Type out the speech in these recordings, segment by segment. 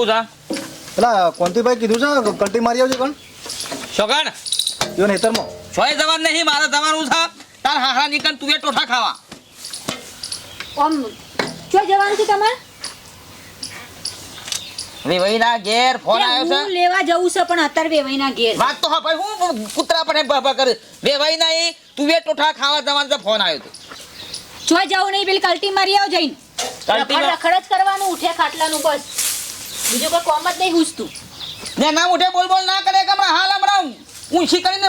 હું છે પેલા કોંતીભાઈ કીધું છે કલ્ટી મારી આવજો પણ શોકાન જો નેતરમાં સોય જવાન નહીં મારે જવાનું છે. તાર હાહરા નીકળ તું એ ટોઠા ખાવા. ઓમ ચો જવાનું છે તમારે? વેવાઈના ઘેર ફોન આવ્યો છે. હું લેવા જવું છે પણ અત્યારે વેવાઈના ઘેર. વાત તો હા ભાઈ હું કૂતરા પણ બાબા કરે. વેવાઈના એ તું એ ટોઠા ખાવા જવાનું છે ફોન આવ્યો તો. ચો જાવ નહીં પેલી કલ્ટી મારી આવો જઈને કલ્ટી રખડ રખડ જ કરવાનું ઉઠે ખાટલાનું બસ. બીજું કોઈ કોમ જ નહીં હુસતું ને ના ઉઠે બોલ બોલ ના કરે કે હમણાં હાલ હમણાં ઊંચી કરીને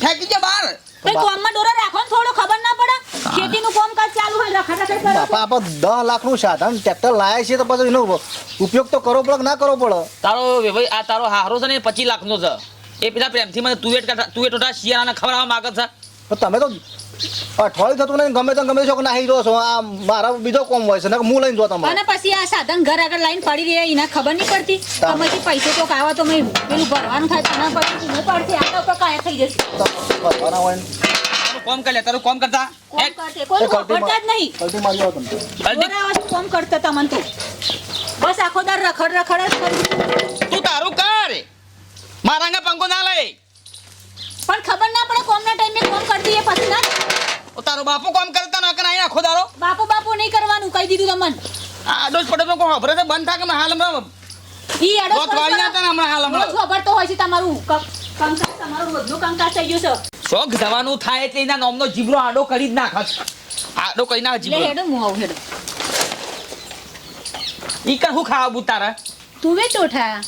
ફેંકી દે બહાર. કોઈ કોમમાં ડોરા રાખો ને થોડો ખબર ના પડે? ખેતીનું કોમ કાજ ચાલુ હોય રખડ રખડ કરો બાપા આપણે દસ લાખનું સાધન ટ્રેક્ટર લાયા છે તો પછી એનો ઉપયોગ તો કરવો પડે ના કરવો પડે? તારો ભાઈ આ તારો હારો છે ને પચીસ લાખનો છે. એ પેલા પ્રેમથી મને તુવેટ કાઢા તુવેટ ટોઠા શિયાળાને ખવડાવવા માંગે છે. તો તમે તો અઠવાડિયું થતું નહીં ગમે તો ગમે છોકરા નાહી રહ્યો છો. આ મારા બીજો કોમ હોય છે ને હું લઈને જો તમારે અને પછી આ સાધન ઘર આગળ લાઈન પડી રહે એને ખબર નહીં પડતી. તમારી પૈસો તો કાવા તો મેં પેલું ભરવાનું થાય ના પડતી નહીં પડતી આ તો કાંઈ થઈ જશે. ભરવાના હોય ને. કોમ કરી લે તારું કોમ કરતા. કોઈ ખબરતા જ નહીં. જલ્દી મારી આવો તમે કલ્ટી. બોરાવાથી કોમ કરતા તમન તો? બસ આખો દાર રખડ રખડ જ કરી તું તારું કર. મારા પંખો ના લઈ. પણ ખબર ના પડે કોમના ટાઈમે કોમ કરતી એ પછી ના? ઓ તારો બાપુ કોમ કરતા ના કરાય નાખો દારો બાપુ બાપુ નહીં કરવાનું કહી દીધું તમને. આ ડોસ પડે તો કોઈ ખબર તો બંધ થાય કે હાલ હમણાં? ઈ રોજ વાળી ના તને હમણાં હાલ હમણાં. ખબર તો હોય છે તમારું. કંકાસ તમારું રોજનું કંકાસ થઈ ગયું છે. શોખ જવાનું થાય એટલે એના નોમનો જીબરો આડો કરી જ નાખ આડો કરી ના જીબરો હેડો હું આવું હેડો. ઈ કર હું ખાવા બુ તું વે ચોઠા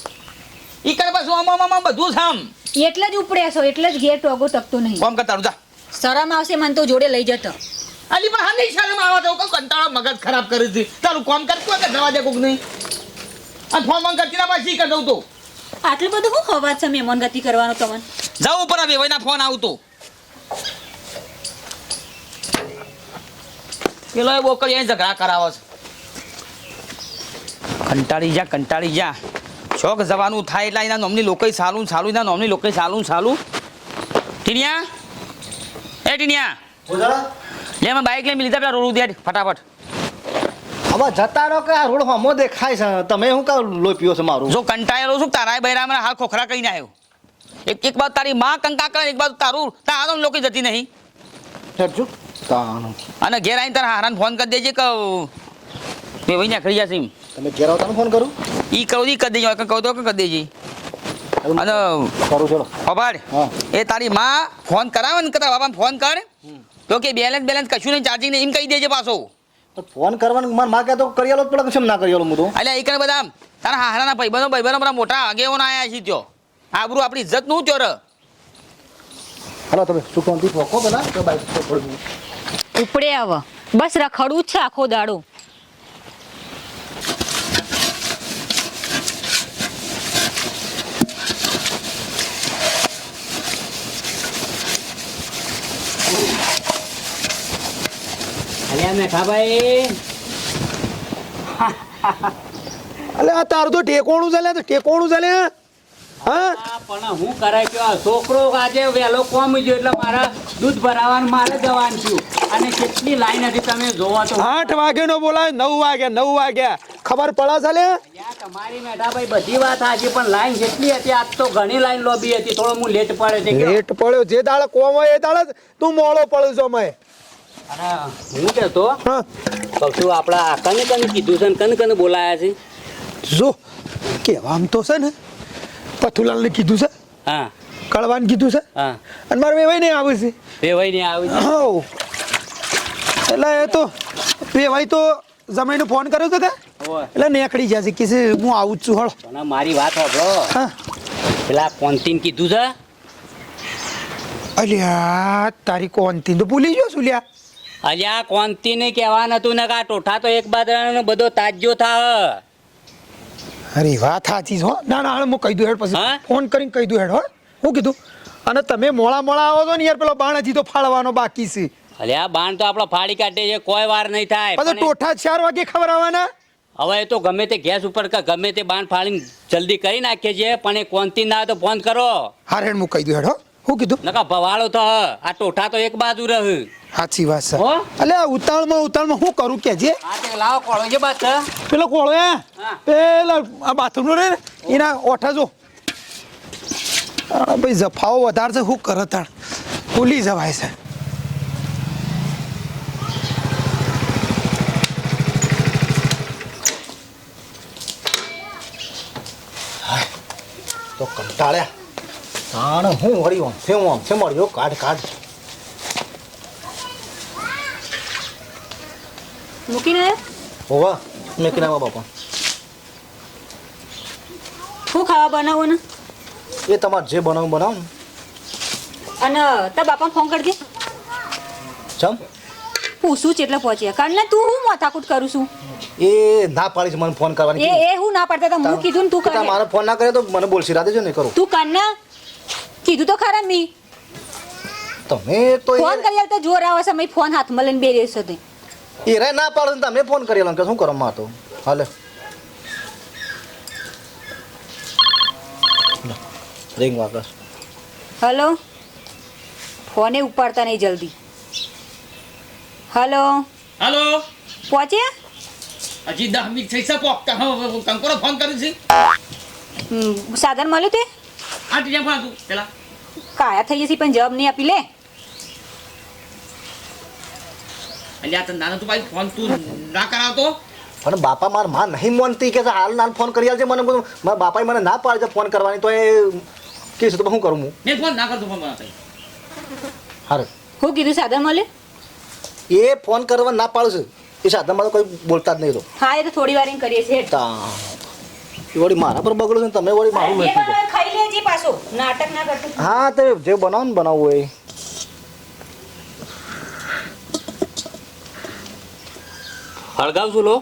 ઈ કર બસ ઓમ ઓમ બધું સામ એટલે જ ઉપડ્યા છો એટલે જ ઘેર ટોગો તકતો નહીં. કોમ કર તારું જા. શરમ આવશે મને તો જોડે લઈ જતો. અલી પણ હા નહીં શરમ આવે તો કોઈ કંટાળો મગજ ખરાબ કરી દી તારું કોમ કરતું હોય કે જવા દે કોક નહીં આ ફોન ફોન કરતી ના પાછી કરી દઉં તો? આટલું બધું શું ખબર છે મહેમાન ગતિ કરવાનો તમને? જાઉં ઉપર આવે ભાઈના ફોન આવતો. પેલો એ બોકર એ ઝઘડા કરાવો છે. કંટાળી જા કંટાળી જા. શોખ જવાનું થાય એટલે એના નોમની લોકો સાલું સાલું એના નોમની લોકો સાલું સાલું. ટીનિયા? એ ટીનિયા. લે મેં બાઇક લઈ લીધા પેલા રોડ ઉદ્યા ફટાફટ. હવે જતા રહો કે આ રોડ હમો દેખાય છે? તમે શું કા લોહી પીવો છો મારું? જો કંટાયેલો છું તારા બૈરા મને હાલ ખોખરા કહીને આવ્યો. એક એક બાજુ તારી માં કંકા કરે એક બાજુ તારું. તારો લોકો જતી નહીં. હેઠજો તાનું અને ઘેર આવીને તારા હારાને ફોન કરી દેજે કે ભાઈ નીકળી જશે એમ. તમે ઘેર આવતા ફોન કરું? ઈ કહું ઈ કરી દેજો કહું તો કરી દેજે. અને કરું ચલો. ખબર? એ તારી માં ફોન કરાવે ને કતા બાપાને ફોન કર. તો કે બેલેન્સ બેલેન્સ કશું નહીં ચાર્જિંગ નહીં એમ કહી દેજે પાછો. તો ફોન કરવાનું મારે માં કહેતો કરી આલો જ પડે કેમ ના કરી હું તો? એટલે એ કરે બધા તારા હારાના ભાઈબંધો ભાઈબંધો બધા મોટા આગેવાનો આવ્યા છે ત્યો. આબરું આપણી ઇજ્જતનું ત્યો ર હાલો તમે સુખવંતી ફોકો પેલા? તો બાઈક ઉપડે આવ. બસ રખડવું જ છે આખો દાડો. અલ્યા મેઠાભાઈ અલે આ તારું તો ટેકોણું ચાલે તો ટેકોણું ચાલે હા? પણ હું કરાય કે છોકરો આજે વહેલો કોમ ગયો એટલે મારા દૂધ ભરાવાનું મારે જવાનું થયું અને કેટલી લાઈન હતી તમે જોવા તો. આઠ વાગે નો બોલાય નવ વાગ્યા નવ વાગ્યા ખબર પડે તમારી મેઠાભાઈ બધી વાત હાજી પણ લાઈન જેટલી હતી આજ તો ઘણી લાઈન લોબી હતી. થોડો હું લેટ પડે છે લેટ પડ્યો જે દાડે કોમ હોય એ દાડે તું મોડો પડ્યો છો મેં. હું કહેતો છું આપણા કને કને કીધું છે કન કને બોલાયા છે? જો કેવા આમ તો છે ને પથુલાલને કીધું છે હા. કળવાન કીધું છે હા. અને મારે વેવાઈ નહીં આવે છે. વેવાઈ નહીં આવે છે? એટલે એ તો વેવાઈ તો જમાઈને ફોન કર્યો તો કે એટલે એટલે જાય જશે કે છે, હું આવું જ છું હળ. મારી વાત હા. પેલા કોન્ટીન કીધું છે? અલ્યા તારી કોનથી તો ભૂલી ગયો છું લ્યા. અલ્યા કોન્તીને કહેવાનું હતું ને કે આ ટોઠા તો એક બાદ બધો તાજો થા અરે વાત સાચી હો. ના ના હું કહી દઉં હેડ પછી. ફોન કરીને કહી દઉં હેડ હો. હું કીધું અને તમે મોળા મોળા આવો છો ને યાર પેલો બાણ હજી તો ફાળવાનો બાકી છે. અલ્યા બાણ તો આપણો ફાડી કાઢે છે કોઈ વાર નહીં થાય. પણ ટોઠા ચાર વાગે ખબર આવવાના હવે એ તો ગમે તે ગેસ ઉપર કે ગમે તે બાણ ફાડીને જલ્દી કરી નાખીએ છીએ પણ એ કોન્તી ના તો ફોન કરો. હા હેડ હું કહી દઉં હેડ હો. શું કીધું નકા ભવાળો તો આ ટોઠા તો એક બાજુ રહ. સાચી વાત છે. આ ઉતાળમાં ઉતાળમાં શું કરું કે જે? લાવો કોળો જે બાત પેલો કોળો હે? હા. પેલા આ બાથરૂમ રે એના ઓઠા જો. ભાઈ જફાઓ વધારે છે શું કરે તાણ? ભૂલી જવાય છે. તો કંટાળ્યા. તાણ હું વળી આમ છે મળ્યો કાઢ કાઢ. મૂકીને? હોવા મેં કીધા બાપા. શું ખાવા બનાવો ને? એ તમારે જે બનાવું બનાવો અને તાર બાપાને ફોન કરજે. ચમ? પૂછું છે એટલે પહોંચ્યા કારણ તું હું માથાકૂટ કરું છું? એ ના પાડી છે મને ફોન કરવાની. એ એ હું ના પાડતા તો હું કીધું ને તું કરે મારો ફોન ના કરે તો મને બોલશી રાતે જો ને કરું. તું કર ને કીધું તો ખરા મી. તમે તો ફોન કરી આલ જોર આવે છે મેં ફોન હાથમાં લઈને બેરી છે તે. એ રે ના પાડે તમે ફોન કરેલો કે શું કરો માં તો? હાલે. રિંગ વાગસ. હલો? ફોને ઉપાડતા નહીં જલ્દી. હલો? હાલો? પહોંચ્યા હજી દસ મિનિટ થઈ છે પોકતા હા કંકોરો ફોન કર્યું છે. સાધન મળ્યું તે? આ ફોન હતું પેલા. કાયા થઈ જશે પણ જવાબ નહીં આપી લે. એટલે તને નાનો તું ભાઈ ફોન તું ના કરાવતો. પણ બાપા મારમાં નહીં માનતી કે હાલ નાલ ફોન કરી આવજે મને બધું. મારા બાપાએ મને ના પાડે છે ફોન કરવાની તો એ કે છે તો હું કરું હું? મેં ફોન ના કરતો ફોન હારે. હું કીધું સાધન મળે? એ ફોન કરવા ના પાડું છે એ સાધન તો કોઈ બોલતા જ નહીં તો. હા એ તો થોડી વાર કરીએ છીએ. તા. એ વળી મારા પર બગડો છે તમે વળી મારું ખાઈ લેજે પાછો. નાટક ના કરતો. હા તે જે બનાવો ને બનાવવું હોય હળગાવ છું લો.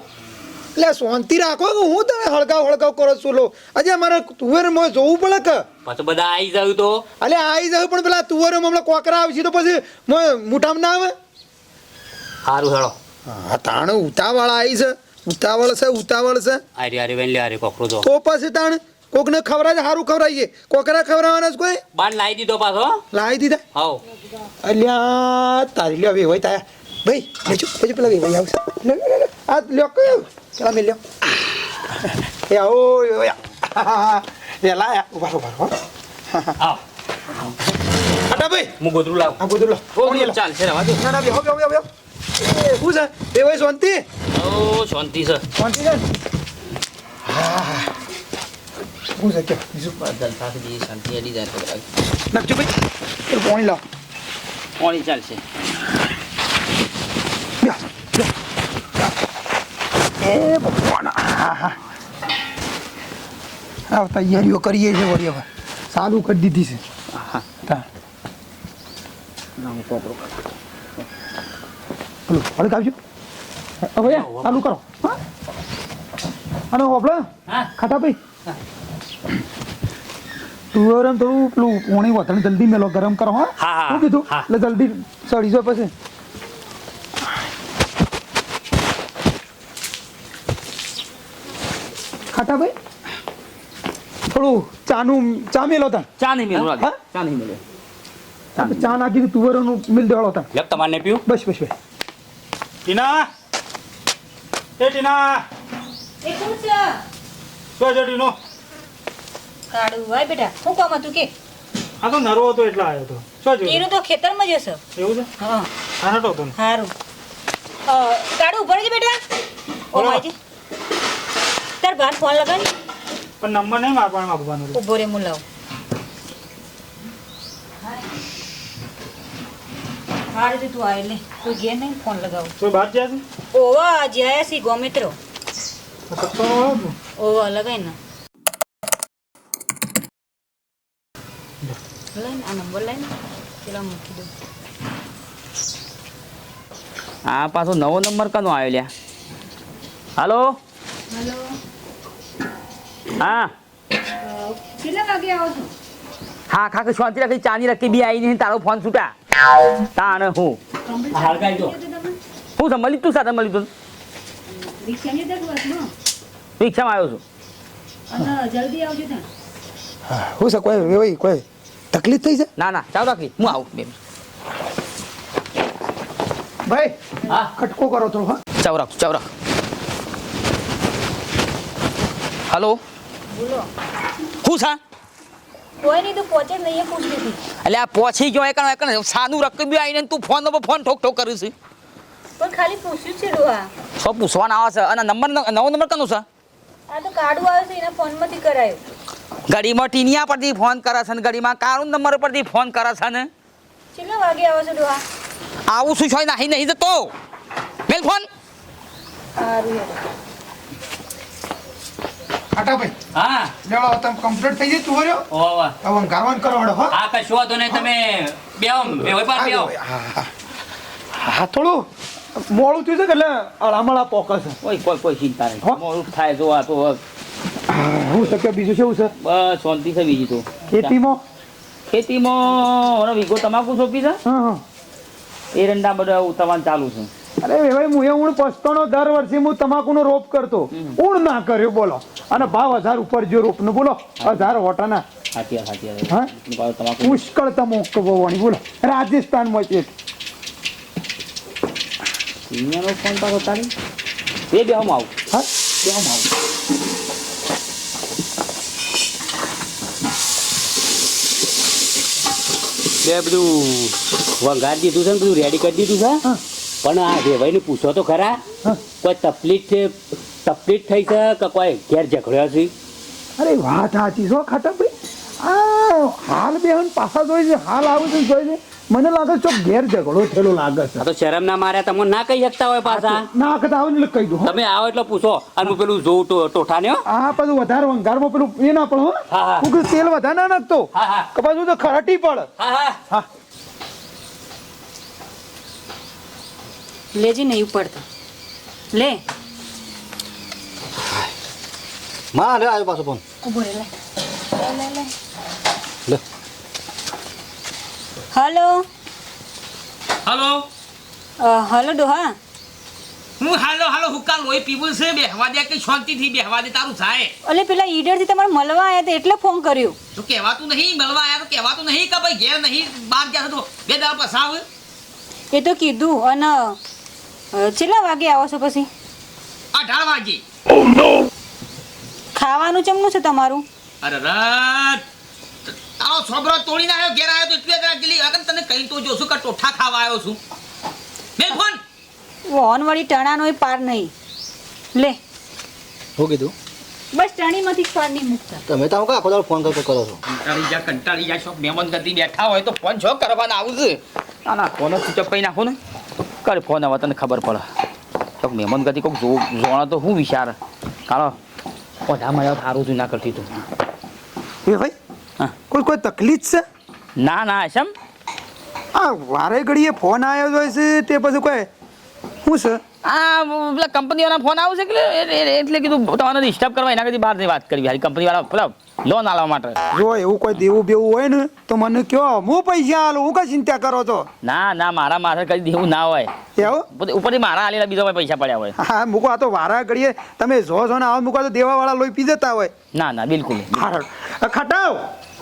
એટલે શાંતિ રાખો કે હું તમે હળગાવ હળગાવ કરો છું લો. આજે અમારે તુવેરમાં જોવું પડે કે? પછી બધા આવી જાવ તો. અલે આવી જાવ પણ પેલા તુવેરમાં હમણાં કોકરા આવશે તો પછી મોટામાં ના આવે? સારું હેળો. હા તાણ ઉતાવળ આવી છે. ઉતાવળ છે ઉતાવળ છે. આરી આરી વેલી આરી કોકરો જો. તો પછી તાણ કોકને ખવડાય સારું ખવડાવીએ કોકરા ખવડાવવાના જ કોઈ? બાર લાવી દીધો પાછો લાવી દીધા? હાવ. અલ્યા તારી લ્યો હોય તાયા ભાઈ લેજો લેજો પેલા વેવાઈ આવશે. આ લ્યો કયો પેલા મેં લ્યો એ આવો વેલા ઊભા ઊભા. આવ આટા ભાઈ હું ગોદરું લાવ આ બધું લો બહુ ચાલશે રવા દો ના ના બેહો બેહો બેહો શું છે વેવાઈ શાંતિ ઓ શાંતિ છે શાંતિ છે? હા શું છે કે બીજું જલસાથી બીજી શાંતિ અડી જાય તો. નાખજો ભાઈ પાણી લાવ પાણી ચાલશે લ્યો, લ્યો. એ ભગવાન. હા તૈયારીઓ કરીએ છીએ વળી હવે. ચાલુ કરી દીધી છે. હવે ચાલુ કરો. અને હોપલા ખાતા ભાઈ? તુવેરમ થોડું પેલું પોણી વતણ જલ્દી મેલો ગરમ કરો હા, શું કીધું? એટલે જલ્દી સડી જાય પછી. ખાટા ભાઈ થોડું ચાનું ચા મેલો તા ચા નહીં મેલો હા? ચા નહીં મેલો. ચા નાખી તુવેરનું મિલ દેવાળો તા લેપ તમારે પીવું? બસ બસ બસ. ટીના. એ ટીના. એ કોણ છે? સો જો ટીનો? કાળું ભાઈ બેટા. શું કામ હતું કે? આ તો નરો હતો એટલે આવ્યો તો. સો જો એનું તો ખેતરમાં જ હશે. એવું છે? હા. આ નતો તો સારું કાળું ઊભો રહેજે બેટા. ઓ. માજી તાર બાર ફોન લગાવ પણ નંબર નહીં મારા પણ આપવાનો ઊભો રે હું લાવું હારે તું લે. કોઈ ઘેર નહીં ફોન લગાવ. કોઈ બાદ જાય છે? ઓવા આયા સત્તાનો આવ્યો હતો. ઓવા લગાય ને. લઈને આ નંબર લઈને પેલા મૂકી દઉં. આ પાછો નવો નંબર કનો આવ્યો લ્યા? હાલો? હલો. હા. કેટલા વાગે આવો છો? હા ખા કે શાંતિ રાખી ચાની રાખી બી આવી નહીં તારો ફોન છૂટા. તાણ હું? હળગાઈ દો હું છે મળી તું સાથે મળી તું. રિક્ષામાં આવ્યો છું. અને જલ્દી આવજો હું છે કોઈ વેવાઈ કોઈ તકલીફ થઈ છે? ના ના ચાલો રાખી હું આવું બે ભાઈ હા? ખટકો કરો થોડો હા. ચાવ રાખ ચાવ રાખ. હલો? બોલો. શું છે? કોઈ નહીં તું પહોંચે નહીં એ પૂછતી હતી. એટલે આ પહોંચી ગયો એકણ એકણ સાનું રકબી આવીને તું ફોન પર ફોન ઠોક ઠોક કર્યું છે. પણ ખાલી પૂછ્યું છે ડોહા. શું પૂછવાના આવે છે. અને નંબર નવો નંબર કનો છે? આ તો કાર્ડું આવે છે એના ફોનમાંથી કરાયો. ગાડીમાં ટીનિયા પરથી ફોન કરે છે ને ગાડીમાં કારું નંબર પરથી ફોન કરે છે ને? કેટલા વાગે આવે છે ડોહા? આવું શું છે? નહીં નહીં જતો. મેલ ફોન સારું ભાઈ હા. લેવડો તમે કમ્પ્લીટ થઈ જાય તું વર્યો ઓવા હવે ગાવાનું કરો હડો હો. હા કશું વાંધો નહીં તમે બેહો બેહો પાર બેહો હા હા. હા થોડું મોડું થયું છે એટલે અળામળા પોકે છે. કોઈ કોઈ કોઈ ચિંતા નહીં. મોડું થાય તો આ તો હું શક્ય બીજું શું છે? બસ શાંતિ છે બીજી તો. ખેતીમાં? ખેતીમાં મને વિગો તમાકુ સોંપી છે? હા હા. એરંડા બધા ઉતાવવાનું ચાલુ છે. અરે ભાઈ હું એ હું પસ્તો દર વર્ષે હું તમાકુનો રોપ કરતો. ઊણ ના કર્યો બોલો. અને ભાવ હજાર ઉપર જો રોપનો બોલો હજાર વટાના. પુષ્કળ તમો વણી બોલો. છે દુનિયાનો ફોન પાછો તારી. બે બે આવું. હા? બે આવું. બે બધું વંગાર દીધું છે ને બધું રેડી કરી દીધું છે. પણ આ રેવાઈને પૂછો તો ખરા. કોઈ તકલીફ છે? તકલીફ થઈ છે કે કોઈ ઘેર ઝઘડ્યો છે અરે વાત સાચી છો ખાટા ભાઈ. આ હાલ બેહન પાછા જોઈ છે હાલ આવું છે જોઈ છે. મને લાગે છે ઘેર ઝઘડો થયેલો લાગે છે. તો શરમ ના માર્યા તમે ના કહી શકતા હોય પાછા. ના કહેતા આવું એટલે કહી દઉં તમે આવો એટલે પૂછો અને હું પેલું જોઉં તો ટોઠાને હા. પછી વધારે વંગારમાં પેલું એ ના પડે હો. હા, હા. હું તેલ વધારે ના નાખતો. હા હા. કે પાછું તો ખરાટી પડે. હા હા. હા. લેજી નહીં પડતા લે. માં લે આવ્યો પાછો ફોન ઊભો રે લે લે, લે, લે. હલો હલો હલો ડોહા હું હાલો હાલો હુક્કા લોહી પીવું છે બેહવા દે કે શાંતિથી બેહવા દે તારું થાય અલે પેલા ઈડરથી તમારે મળવા આવ્યા હતા એટલે ફોન કર્યો તો કહેવાતું નહીં મળવા આયા તો કહેવાતું નહીં કે ભાઈ ઘેર નહીં બહાર ગયા તો બે દાડા પસાવ એ તો કીધું અને કેટલા વાગે આવો છો પછી અઢાર વાગે ખાવાનું ચમનું છે તમારું? અરે રાત! તારો છોકરો તોડી આવ્યો ઘેર આવ્યો તો એટલે જરા ગીલી આગળ તને કહી તો જોશું કે ટોઠા ખાવા આવ્યો છું. બે ફોન! વોનવાળી ટણાનો પાર નહીં. લે. હું કીધું? બસ ટણીમાંથી પાર નહીં મૂકતા. તમે તો આખો દાડો ફોન કરતો કરો છો. કંટાળી જા કંટાળી જા શોખ મહેમાન ગતિ બેઠા હોય તો ફોન છો કરવાના આવું છે. ના ના ફોન સ્વિચ ઓફ કરી નાખો ને. કર ફોન હવે તને ખબર પડે. તો મહેમાન ગતિ કોઈક જોણા જોવાનો તો હું વિચાર. કાળો ઓઢા મળ્યા સારું તું ના કરતી તું. એ ભાઈ હા. કોઈ કોઈ તકલીફ છે? ના ના શમ આ વારે ઘડીએ ફોન આવ્યો હોય છે તે પછી કોઈ શું છે? આ પેલા કંપનીવાળા ફોન આવશે એટલે એટલે કીધું તમારે ડિસ્ટર્બ કરવા એના કરતી બહારની વાત કરવી હારી કંપનીવાળા પેલા લોન આલવા માટે. જો એવું કોઈ દેવું બેવું હોય ને તો મને કહો હું પૈસા આલું હું કઈ ચિંતા કરો છો? ના ના મારા માથે કદી દેવું ના હોય. એવું? ઉપરથી- મારા આલેલા બીજા પૈસા પડ્યા હોય. હા મૂકો આ તો વારા ઘડીએ. તમે જો છો ને મૂકવા મૂકો તો દેવા વાળા લોહી પી જતા હોય. ના ના બિલકુલ. ખટાવ!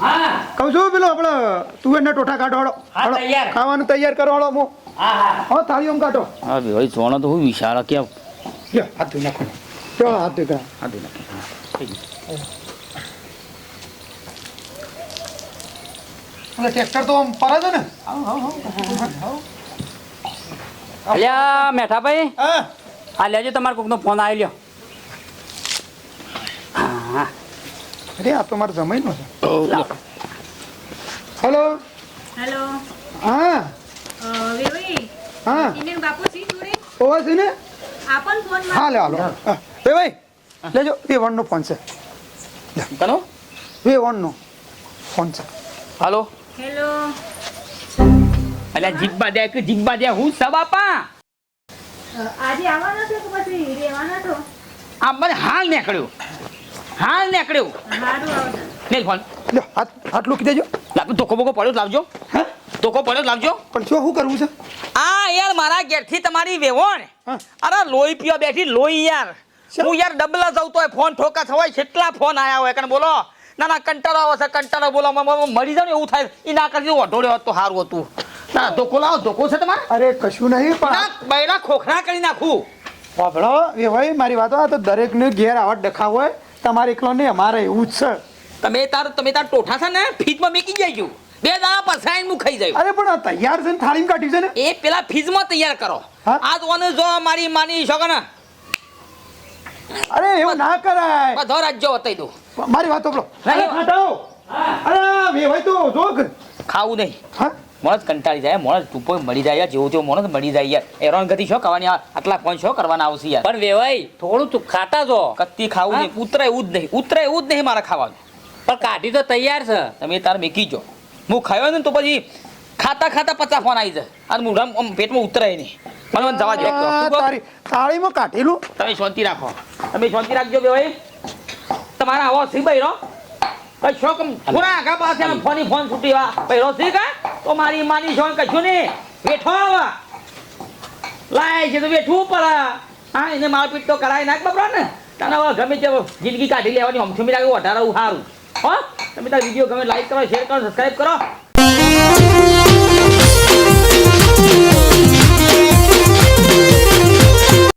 હા. કહું છું પેલો આપણે તુવેરના ટોઠા કાઢો. ખાવાનું તૈયાર કરો હું હા હા. હો થાળીઓમાં કાઢો. હા ભાઈ સોનો તો હું વિશાળ કે લ્યો હાથ ધોઈ નાખો. ચલો હાથ ધોઈ કાઢો. હા દે નાખે. એટલે ટ્રેક્ટર તો આમ ફરે છે ને? અલ્યા મેઠાભાઈ? હા. આ લેજો તમારે કોકનો ફોન આવી લ્યો. હા અરે આ તો મારે જમાઈનો છે. હલો હેલો હા. ઓવા છે ને? આપણ ફોન હા લે હાલો. એ ભાઈ લેજો. વે વનનો ફોન છે. કનો? વે વનનો ફોન છે. હાલો. હેલો. અલ્યા જીબ્બા દે કે જીબ્બા દે હું સબ આપા? આજે આવવાના છો કે પછી રહેવાના છો? આ મને હાલ નીકળ્યો. હાલ નીકળ્યો. મેલ ફોન. લ્યો હાથ હાથ લૂકી દેજો. લાવ ધોકો બોકો પડ્યો લાવજો. હા? ધોકો પડ્યો લાગજો. પણ શું શું કરવું છે? આ યાર મારા ઘેરથી તમારી વેવણ. અરે લોહી પીવા બેઠી લોહી યાર? હું યાર ડબલા જવતો હોય ફોન ઠોકા થવાય કેટલા ફોન આયા હોય કારણ બોલો. ના ના કંટાળો આવે છે કંટાળો બોલો. મરી જાવ ને એવું થાય. એ ના કરજો ઓઢોડ્યો હતો તો સારું હતું. ના ધોકો લાવો ધોકો છે તમારે? અરે કશું નહીં પણ બૈરા ખોખરા કરી નાખું. વાપડો એ ભાઈ મારી વાતો આ તો દરેકને ઘેર આવા ડખા હોય. તમારે એકલો નહીં અમારે એવું જ છે. તમે તાર તમે તાર ટોઠા છે ને ફીજમાં મેકી જાય બે દાડા પસાઈને હું ખાઈ જાય અરે પણ આ તૈયાર છે ને થાળીમાં કાઢ્યું છે ને? એ પેલા ફીજમાં તૈયાર કરો. આ તો ઓને જો મારી માની શકો ને? અરે એવું ના કરાય. બધો રાજ્યો વતાઈ દો મારી વાત સાંભળો. અરે ખાટાઓ અરે વે ભાઈ તો જો ખાવું નહીં. હા? મોણસ કંટાળી જાય મોણસ ટૂંપો મળી જાય જેવું તેવું મોણસ મળી જાય યાર. એરોન ગતિ શો કરવાની આટલા ફોન શો કરવાના આવશે યાર. પણ વેવાઈ થોડું તું ખાતા જો. કત્તી ખાવું નહીં ઉતરાય એવું જ નહીં ઉતરે એવું જ નહીં મારે ખાવાનું. પણ કાઢી તો તૈયાર છે. તમે તાર મેકી જો. હું ખાયો ને તો પછી ખાતા ખાતા પચાસ ફોન આવી જાય. અને મોઢામ આમ પેટમાં ઉતરાય નહીં. મને મને જવા દો. તારી થાળીમાં કાઢેલું? તમે શાંતિ રાખો. તમે શાંતિ રાખજો બે ભાઈ. તમારા આવો સી બૈરો કઈ શોક? થોડા આગા પાસે ફોની ફોન છૂટી વા બૈરો સી કા? તો મારી માની શોન કશું નહીં. બેઠો આવા લાય છે તો બેઠવું પડે હા એને મારપીટ તો કરાય નાખ બબરો ને. તને હવે ગમે તે જિંદગી કાઢી લેવાની હમથુમી લાગે વધારે સારું હો? તમે તાર વીડિયો ગમે લાઈક કરો શેર કરો સબસ્ક્રાઈબ કરો.